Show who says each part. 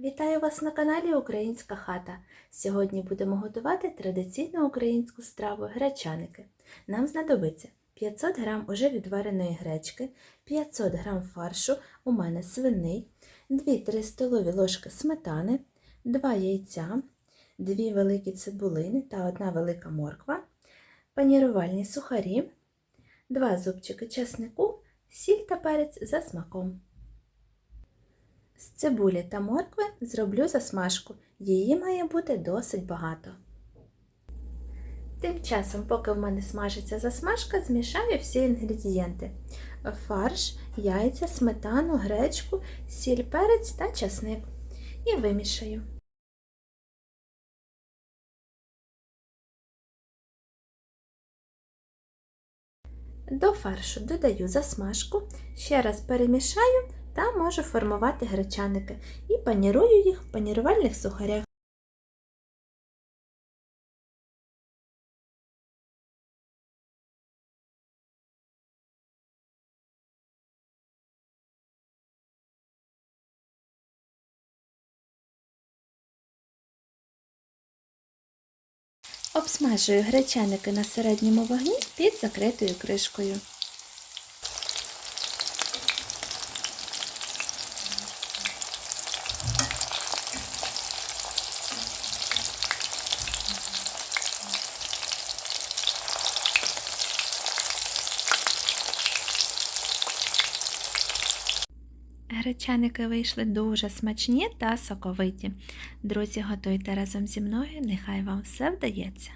Speaker 1: Вітаю вас на каналі Українська хата. Сьогодні будемо готувати традиційну українську страву гречаники. Нам знадобиться 500 г уже відвареної гречки, 500 г фаршу, у мене свиний, 2-3 столові ложки сметани, 2 яйця, 2 великі цибулини та 1 велика морква, панірувальні сухарі, 2 зубчики чеснику, сіль та перець за смаком. З цибулі та моркви зроблю засмажку. Її має бути досить багато. Тим часом, поки в мене смажиться засмажка, змішаю всі інгредієнти: фарш, яйця, сметану, гречку, сіль, перець та часник. І вимішаю. До фаршу додаю засмажку, ще раз перемішаю та можу формувати гречаники і панірую їх в панірувальних сухарях. Обсмажую гречаники на середньому вогні під закритою кришкою. Гречаники вийшли дуже смачні та соковиті. Друзі, готуйте разом зі мною, нехай вам все вдається.